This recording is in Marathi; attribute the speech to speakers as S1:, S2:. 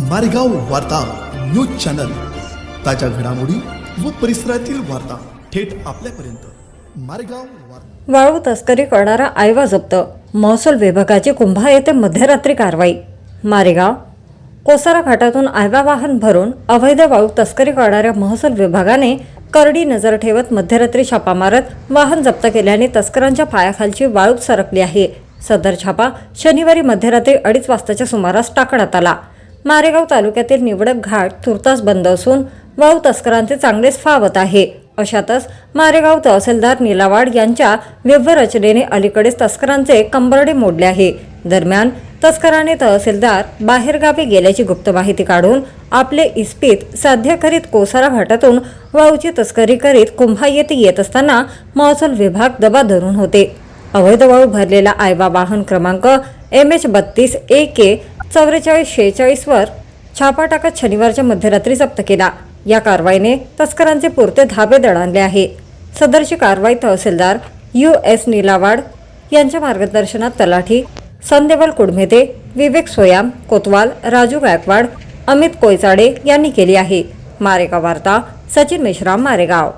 S1: मारेगाव वार्ता न्यूज चॅनल. ताज्या घडामोडी व परिसरातील वार्ता थेट आपल्यापर्यंत. मारेगाव
S2: वाळू तस्करी करणारा आयवा जप्त. महसूल विभागाची कुंभा येथे मध्यरात्री कारवाई. मारेगाव कोसारा घाटातून आयवा वाहन भरून अवैध वाळू तस्करी करणाऱ्या महसूल विभागाने करडी नजर ठेवत मध्यरात्री छापा मारत वाहन जप्त केल्याने तस्करांच्या पायाखालची वाळू सरकली आहे. सदर छापा शनिवारी मध्यरात्री अडीच वाजताच्या सुमारास टाकण्यात आला. मारेगाव तालुक्यातील निवडक घाट तुर्तास बंद असून वाऊ तस्करांचे चांगलेच फावत आहे. अशातच मारेगाव तहसीलदार निलावाड यांच्या व्यवरचनेने अलीकडेच तस्करांचे कंबरडे मोडले आहे. दरम्यान तस्कराने तहसीलदार बाहेरगावी गेल्याची गुप्त माहिती काढून आपले इस्पित साध्य करीत कोसारा घाटातून वाऊची तस्करी करीत कुंभा येथे येत असताना महसूल विभाग दबा धरून होते. अवैध वाळू भरलेला आयवा वाहन क्रमांक एम एच बत्तीस ए के चौवेचाळीस शेहेचाळीसवर छापा टाकत शनिवारच्या मध्यरात्री जप्त केला. या कारवाईने तस्करांचे पुरते धाबे दणाणले आहे. सदरची कारवाई तहसीलदार यू. एस. निलावाड यांच्या मार्गदर्शनात तलाठी संदेवल कुडमेते विवेक सोयाम कोतवाल राजू गायकवाड अमित कोयचाडे यांनी केली आहे. मारेगाव वार्ता सचिन मेश्राम मारेगाव.